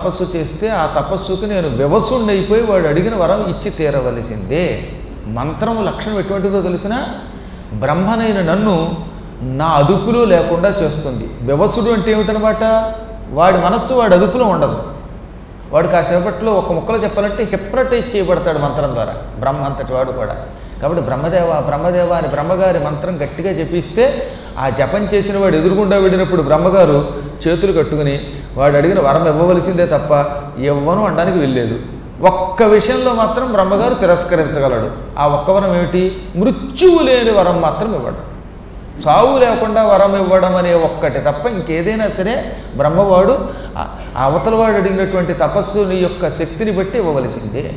తపస్సు చేస్తే ఆ తపస్సుకి నేను వ్యవసుండైపోయి అయిపోయి వాడు అడిగిన వరం ఇచ్చి తీరవలసిందే. మంత్రము లక్షణం ఎటువంటిదో తెలిసిన బ్రహ్మనైన నన్ను నా అదుపులో లేకుండా చేస్తుంది. వ్యవసుడు అంటే ఏమిటనమాట? వాడి మనస్సు వాడి అదుపులో ఉండదు. వాడు కాసేపట్లో ఒక ముక్కలో చెప్పాలంటే హిప్రటైజ్ చేయబడతాడు మంత్రం ద్వారా. బ్రహ్మ అంతటి వాడు కూడా. కాబట్టి బ్రహ్మదేవ బ్రహ్మదేవ అని బ్రహ్మగారి మంత్రం గట్టిగా జపిస్తే ఆ జపం చేసిన వాడు ఎదురుగుండా వెళ్ళినప్పుడు బ్రహ్మగారు చేతులు కట్టుకుని వాడు అడిగిన వరం ఇవ్వవలసిందే తప్ప ఇవ్వను అనడానికి వెళ్ళలేదు ఒక్క విషయంలో మాత్రం బ్రహ్మగారు తిరస్కరించగలడు. ఆ ఒక్క వరం ఏమిటి? మృత్యువు లేని వరం మాత్రం ఇవ్వడం. చావు లేకుండా వరం ఇవ్వడం అనే ఒక్కటి తప్ప ఇంకేదైనా సరే బ్రహ్మవాడు అవతలవాడు అడిగినటువంటి తపస్సుని యొక్క శక్తిని బట్టి ఇవ్వవలసిందే.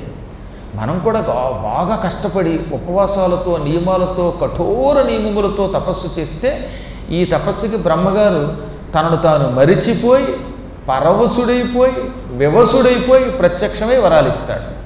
మనం కూడా బాగా కష్టపడి ఉపవాసాలతో నియమాలతో కఠోర నియమములతో తపస్సు చేస్తే ఈ తపస్సుకి బ్రహ్మగారు తనను తాను మరిచిపోయి పరవశుడైపోయి వివసుడైపోయి ప్రత్యక్షమై వరాలిస్తాడు.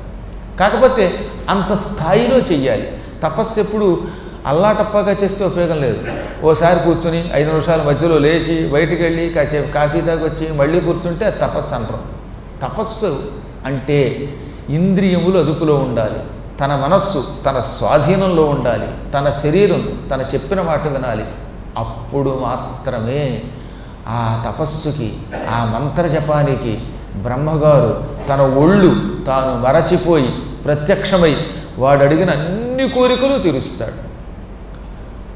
కాకపోతే అంత స్థాయిలో చెయ్యాలి. తపస్సు ఎప్పుడు అల్లాటప్పగా చేస్తే ఉపయోగం లేదు. ఓసారి కూర్చుని ఐదు నిమిషాల మధ్యలో లేచి బయటికి వెళ్ళి కాసేపు కాఫీ తాగొచ్చి మళ్ళీ కూర్చుంటే అది తపస్సు అంటారు. తపస్సు అంటే ఇంద్రియములు అదుపులో ఉండాలి. తన మనస్సు తన స్వాధీనంలో ఉండాలి. తన శరీరం తన చెప్పిన మాట వినాలి. అప్పుడు మాత్రమే ఆ తపస్సుకి ఆ మంత్ర జపానికి బ్రహ్మగారు తన ఒళ్ళు తాను మరచిపోయి ప్రత్యక్షమై వాడు అడిగిన అన్ని కోరికలు తీరుస్తాడు.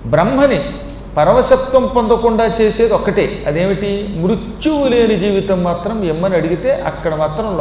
బ్రహ్మని పరవశత్వం పొందకుండా చేసేది ఒక్కటే. అదేమిటి? మృత్యువు లేని జీవితం మాత్రం ఎమ్మని అడిగితే అక్కడ మాత్రం